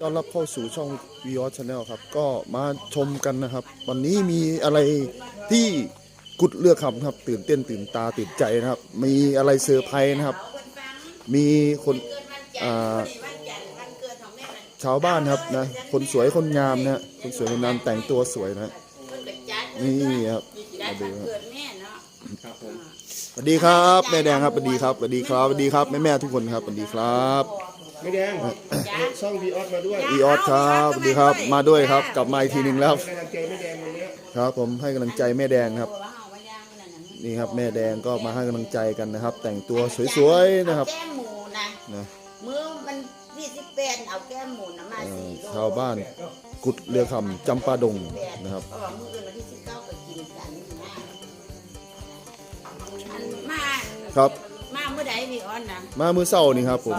ต้อนรับเข้าสู่ช่อง v ีออสชาแนลครับ ก็มาชมกันนะครับ วันนี้มีอะไรที่กุดเลือกคำครับ ตื่นเต้นตื่นตาตื่นใจนะครับ มีอะไรเซอร์ไพรส์นะครับ มีคนอ่าชาวบ้านครับนะ คนสวยคนงามนะคนสวยคนงามแต่งตัวสวยนะ นี่ครับมาดูครับเกิดแม่เนาะครับผมสวัสดีครับแม่แดงครับสวัสดีครับสวัสดีครับสวัสดีครับแม่แม่ๆทุกคนครับสวัสดีครับ ไม่แดงช่องวีออสมาด้วยอีออสครับสวัสดีครับ มาด้วยครับ กลับมาอีกทีหนึ่งแล้วกำลังใจไม่แดงวันนี้ครับ ผมให้กำลังใจแม่แดงครับว่าเฮาว่าย่างนั่นน่ะนี่ครับแม่แดงก็มาให้กำลังใจกันนะครับ แต่งตัวสวยๆนะครับเอาแก้มหมูนะนะมือมันยี่สิบแปดเอาแก้มหมูนะมาเอ่อสี่โลชาวบ้านกุดเรือคำจำปาดงนะครับเพราะว่ามืออื่นวันที่สิบเก้าก็กินกันนะอันมาครับมา เมื่อใดพี่อ้อนนะ มาเมื่อเช้านี่ครับ ผม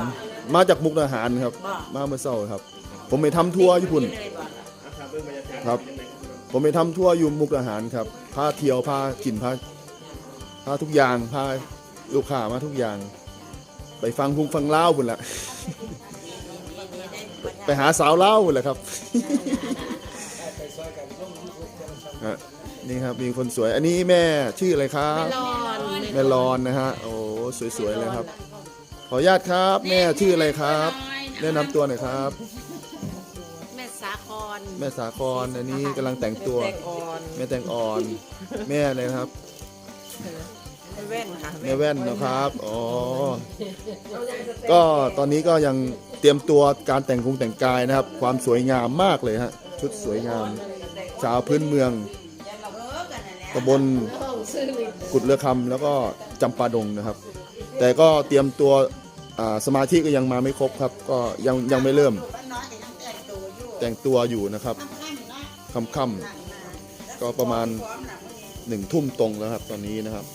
มาจากมุกดาหารครับ บ่ มาเมื่อเช้าครับ ผมไปทำทัวร์ญี่ปุ่น เลยบ่นะครับเรื่องบรรยากาศครับ ผมไปทำทัวร์อยู่มุกดาหารครับพาเที่ยวพากินพาพาทุกอย่างพาลูกค้ามาทุกอย่าง ไปฟังพุงฟังเล่าวพุ่นละไปหาสาวเล่าวพุ่นละครับฮะนี่ครับมีคนสวย อันนี้แม่ชื่ออะไรครับรอน แม่รอนนะฮะโอ้ สวยๆเลยครับ ขออนุญาตครับ แม่ชื่ออะไรครับ แนะนำตัวหน่อยครับ แม่สาครแม่สาครอันนี้กำลังแต่งตัว แต่งอ่อนแม่แตงอ่อน แม่อะไรนะครับไม่แว่นค่ะแม่แว่นนะครับ อ๋อ ก็ตอนนี้ก็ยังเตรียมตัวการแต่งคงแต่งกายนะครับ ความสวยงามมากเลยฮะ ชุดสวยงามชาวพื้นเมืองตำบลกุดเรือคำแล้วก็จำปาดงนะครับ แต่ก็เตรียมตัวอ่าสมาธิก็ยังมาไม่ครบครับ ก็ยังยังไม่เริ่มแต่งตัวอยู่นะครับค่ำๆก็ประมาณหนึ่งทุ่มตรงแล้วครับตอนนี้นะครับ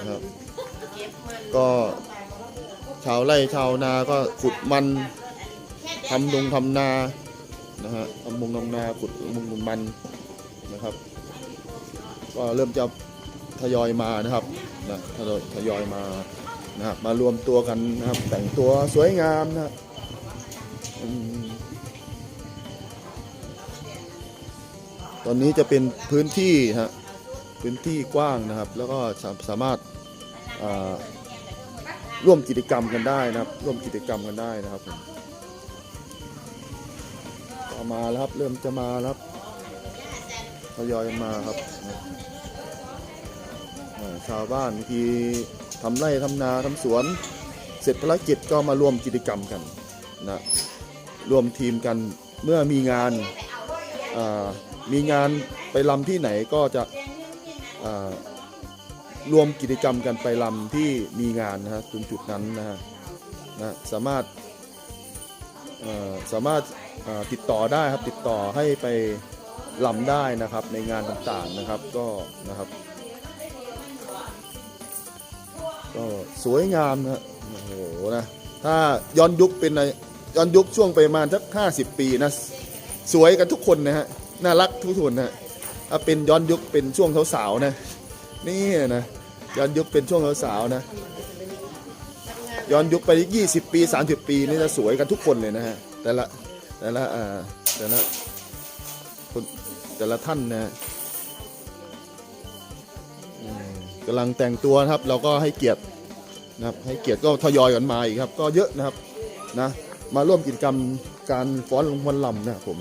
นะครับ ก็ชาวไร่ชาวนาก็ขุดมันทำดงทำนานะฮะทำมงทำนาขุดมุงมันนะครับ ก็เริ่มจะ ทยอยมานะครับนะทยอยทยอยมานะครับมารวมตัวกันนะครับ แต่งตัวสวยงามนะตอนนี้จะเป็นพื้นที่ฮะพื้นที่กว้างนะครับ แล้วก็สาสามารถาร่วมกิจกรรมกันได้นะครับ ร่วมกิจกรรมกันได้นะครับมาแล้วครับ เริ่มจะมาแล้วครับทยอยมาครับ ชาวบ้านบางทีทำไร่ทำนาทำสวน เสร็จภารกิจก็มาร่วมกิจกรรมกันนะร่วมทีมกันเมื่อมีงานมีงานไปลำที่ไหนก็จะรวมกิจกรรมกันไปลำที่มีงานนะฮะตรงจุดนั้นนะฮะนะสามารถสามารถติดต่อได้ครับติดต่อให้ไปลำได้นะครับในงานต่างๆนะครับก็นะครับ ก็สวยงามนะโอ้โหนะถ้าย้อนยุคเป็นในย้อนยุคช่วงไปประมาณสักห้าสิบปีนะสวยกันทุกคนนะฮะน่ารักทุกคนนะถ้าเป็นย้อนยุคเป็นช่วงสาวๆนะนี่นะย้อนยุคเป็นช่วงสาวๆนะย้อนยุคไป20ปี30ปีนี่จะสวยกันทุกคนเลยนะฮะแต่ละแต่ละอ่าแต่ละคนแต่ละท่านนะ กำลังแต่งตัวนะครับ เราก็ให้เกียรตินะครับให้เกียรติก็ทยอยกันมาอีกครับ ก็เยอะนะครับนะมาร่วมกิจกรรมการฟ้อนลงวันลำนะครับผม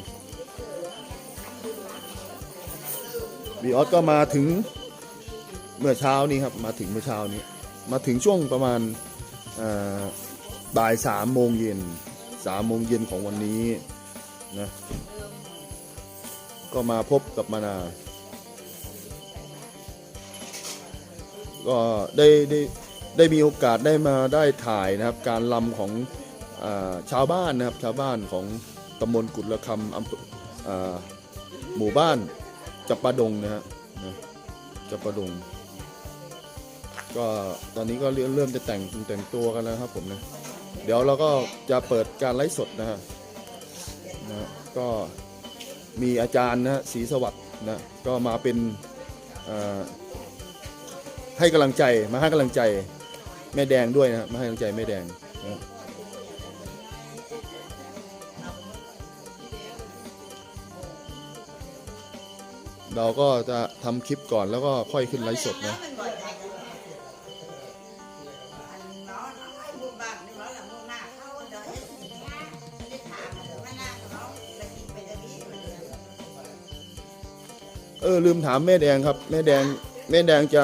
บีออสก็มาถึงเมื่อเช้านี้ครับมาถึงเมื่อเช้านี้ มาถึงช่วงประมาณบ่ายสามโมงเย็นสามโมงเย็นของวันนี้นะก็มาพบกับมานา ก็ได้ได้ได้มีโอกาสได้มาได้ถ่ายนะครับ การลำของอาชาวบ้านนะครับ ชาวบ้านของตำบลกุดระคำอำเภอหมู่บ้านจับปาดงนะฮะจับปาดง ก็ตอนนี้ก็เริ่มเริ่มจะแต่งแต่งตัวกันแล้วครับผมนะเดี๋ยวเราก็จะเปิดการไลฟ์สดนะฮะนะก็มีอาจารย์นะฮะศรีสวัสดิ์นะก็มาเป็น ให้กำลังใจมาให้กำลังใจแม่แดงด้วยนะมาให้กำลังใจแม่แดงเราก็จะทำคลิปก่อนแล้วก็ค่อยขึ้นไลฟ์สดนะเออลืมถามแม่แดงครับ แม่แดงแม่แดงจะ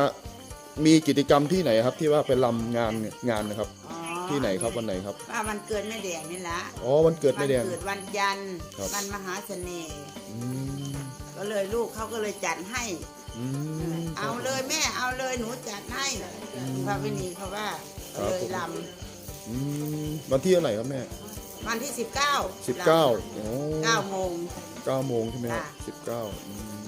มีกิจกรรมที่ไหนครับ ที่ว่าไปรำงานงานนะครับ อ๋อที่ไหนครับวันไหนครับว่าวันเกิดแม่แดงนี่ละอ๋อวันเกิดแม่แดงวันเกิดวันจันทร์ครับ วันมหาเสน่ห์อืมก็เลยลูกเขาก็เลยจัดให้ อืม เอาเลยแม่เอาเลยหนูจัดให้พระวินีเขาว่าก็เลยลอืมวันที่เท่าไหร่ครับแม่ำวันที่สิบเก้าสิบเก้าโอ้เก้าโมง เก้าโมงใช่ไหมครับค่ะ สิบเก้าอืม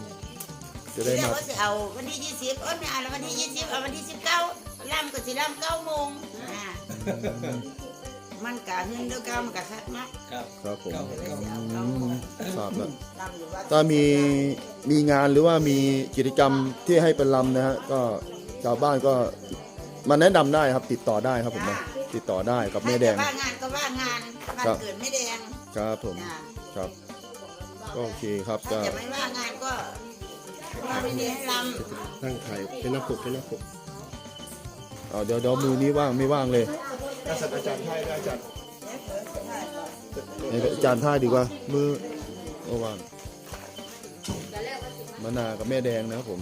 จะได้แรกมาว่าจะเอาวันที่ยี่สิบเอ้ยไม่เอาแล้ววันที่ยี่สิบเอาวันที่สิบเก้าลำก็สิลำเก้าโมงอ่ามันกะเงินเดียวเก้ามันกะคักเนาะครับผมก็เลยสิเอาเก้าโมงทราบแล้วลำอยู่ว่าถ้ามีมีงานหรือว่ามีกิจกรรมที่ให้เป็นลำนะฮะก็ชาวบ้านก็มาแนะนำได้ครับติดต่อได้ครับผมนะติดต่อได้กับแม่แดงถ้จะว่างานก็ว่างานวันเกิดแม่แดงครับผมอ่าครับก็โอเคครับถ้าก็จะไม่ว่างานก็ พระวินีให้ลำตั้งไข่เป็นหน้าปกเป็นหน้าปกเอาเดี๋ยวเดี๋ยวมือนี้ว่างไม่ว่างเลยอาจารย์อาจารย์ไทยได้อาจารย์ให้อาจารย์ท่าดีกว่า มือก็ว่างมะนาวกับแม่แดงนะครับผม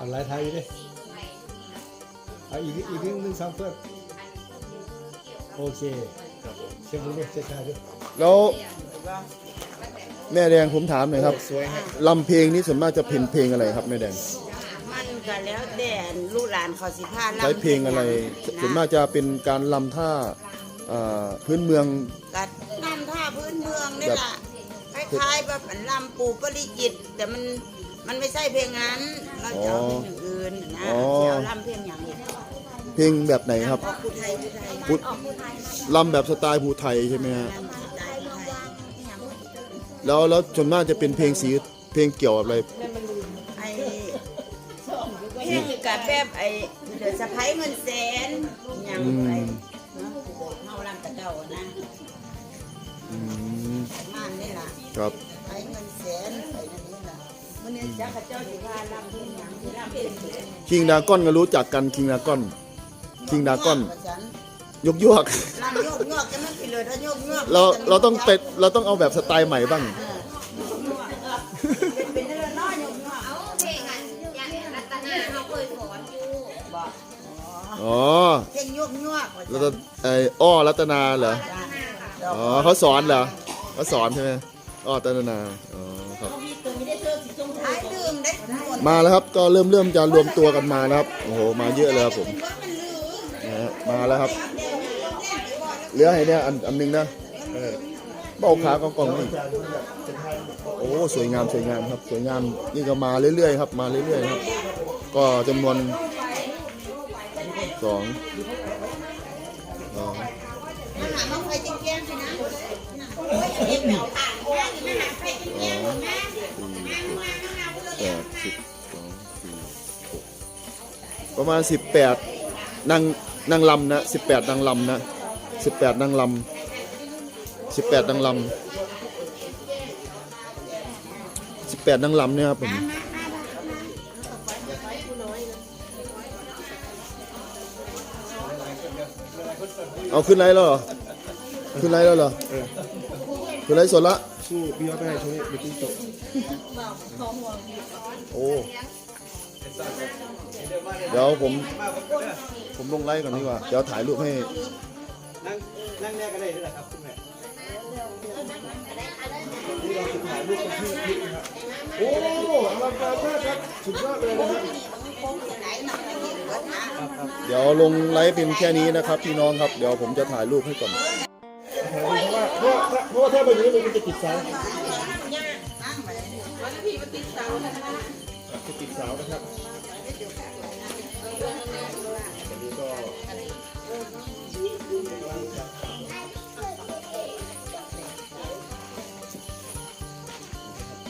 อะไรไทยดิเอาอีกอีกนิดนึงสองเพื่อน โอเคเช็คดูดิเช็คได้ด้วยแล้วแม่แดงผมถามหน่อยครับสวยฮะลำเพลงนี้ส่วนมากจะเป็นเพลงอะไรครับแม่แดงมันก็แล้วแต่ลูกหลานเขาสิพาลำใช้เพลงอะไรส่วนมากจะเป็นการลำท่าอ่าพื้นเมือง กัดลำท่าพื้นเมืองนี่แหละคล้ายๆแบบลำปูปริจิต แต่มันมันไม่ใช่เพลงนั้น เราจะเอาเพลงอย่างอื่นนะอ๋อจะเอาลำเพลงอย่างอื่น เพลงแบบไหนครับ ออกผู้ไทยผู้ไทยพุทธลำแบบสไตล์ภูไทยใช่ไหมฮะลำสไตล์ผู้ไทยแล้วแล้วส่วนมากจะเป็นเพลงสีเพลงเกี่ยวกับอะไร ไอ้เพลงกับแบบไอ้เดือดสะพ้ายเงินแสนอย่างไรเนาะเฮาลำตะเก่านะอืมม่านนี่ล่ะครับ ไปเงินแสนไปนั่นนี่ล่ะมันนี่จักรเจ้าสิพาลำเพลงหยังสิลำเพลงหยังคิงดากอนก็รู้จักกันคิงดากอน คิงดากอนว่าฉันยกยวกลำโยกโยกจะไม่ผิดเลยถ้าโยกโยกเราเราต้องเป็นเราต้องเอาแบบสไตล์ใหม่บ้าง เป็นเป็นเรื่องน้อยโยกโยกเอาเพลงอะอย่างรัตนาเขาเคยสอนอยู่บอกอ๋ออ๋อเพลงโยกโยกว่าแล้วฉัก็นไอ้อ้อรัตนาเหรอจ้ะอ๋อเขาสอนเหรอเขาสอนใช่ไหมอ้อรัตนา อ๋อครับหายลืมได้หมด มาแล้วครับก็เริ่มเริ่มจะรวมตัวกันมานะครับ โอ้โห มาเยอะเลยครับผม มาแล้วครับเหลือให้เนี่ยอันอันหนึงนะเออเบ้าขากองกองนี่โอ้สวยงามสวยงามครับ สวยงามนี่ก็มาเรื่อยๆครับ มาเรื่อยๆครับ ก็จำนวนสองสองแปดสิบสองสี่หกประมาณสิบแปดนาง นางลำนะสิบแปดนางลำนะสิบแปดนางลำสิบแปดนางลำสิบแปดนางลำเนี่ยครับผมเอาขึ้นไลฟ์แล้วเหรอ ขึ้นไลฟ์แล้วเหรอขึ้นไลฟ์สดละสู้พี่ยอดไม่ให้ช่วงนี้ไปกินโต๊ะโอ้ เดี๋ยวผมผมลงไลฟ์ก่อนดีกว่า เดี๋ยวถ่ายรูปให้นั่งนั่งแรกก็ได้ด้วยครับคุณแม่โอ้อลังการมากครับสุดยอดเลยนะฮะเดี๋ยวลงไลฟ์เป็นแค่นี้นะครับพี่น้องครับ เดี๋ยวผมจะถ่ายรูปให้ก่อนเพราะว่าเพราะว่าเพราะว่าถ้าแบบนี้มันจะติดเสา จะติดสานะครับอันนี้ก็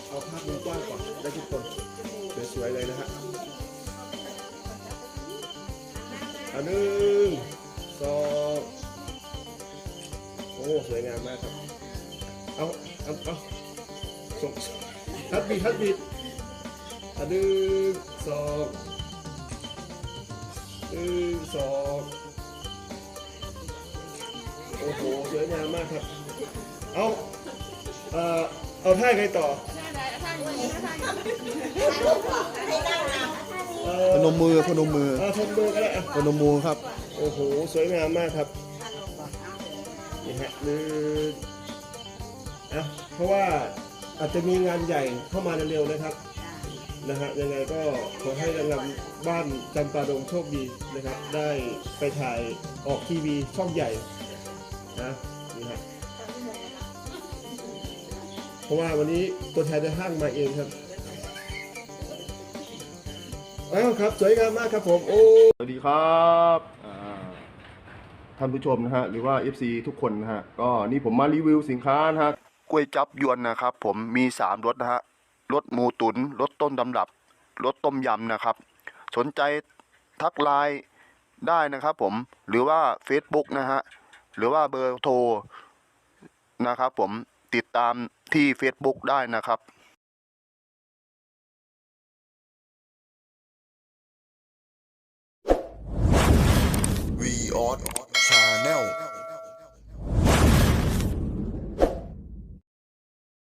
เอาภาพมุมกว้างก่อนได้ทุกคนสวยๆเลยนะฮะอันหนึ่งสองโอ้สวยงามมากครับ เอาเอาเอาส่งฮัตบีทฮัตบี อะหนึ่งสองหนึ่งสองโอ้โหสวยงามมากครับ เอาเอ่อเอาท่าไงต่อเอ่พนมมือพนมมือเอาทำมือก็ได้อะพนมมือครับโอ้โหสวยงามมากครับนี่ฮะหรืออะเพราะว่าอาจจะมีงานใหญ่เข้ามาเร็วๆนะครับ นะฮะยังไงก็ขอให้รางวัลบ้านจำปาดงโชคดีนะครับ ได้ไปถ่ายออกทีวีช่องใหญ่นะนี่ฮะเพราะว่าวันนี้ตัวแทนในห้างมาเองครับอ้าวครับ สวยงามมากครับผมโอ้สวัสดีครับอ่าท่านผู้ชมนะฮะหรือว่า FC ทุกคนนะฮะก็นี่ผมมารีวิวสินค้านะฮะกล้วยจับยวนนะครับ ผมมี 3รสนะฮะ รสหมูตุนรสต้นตำรับรสต้มยำนะครับ สนใจทักไลน์ได้นะครับผมหรือว่า Facebook นะฮะหรือว่าเบอร์โทรนะครับผมติดตามที่ Facebook ได้นะครับวีออสชาแนล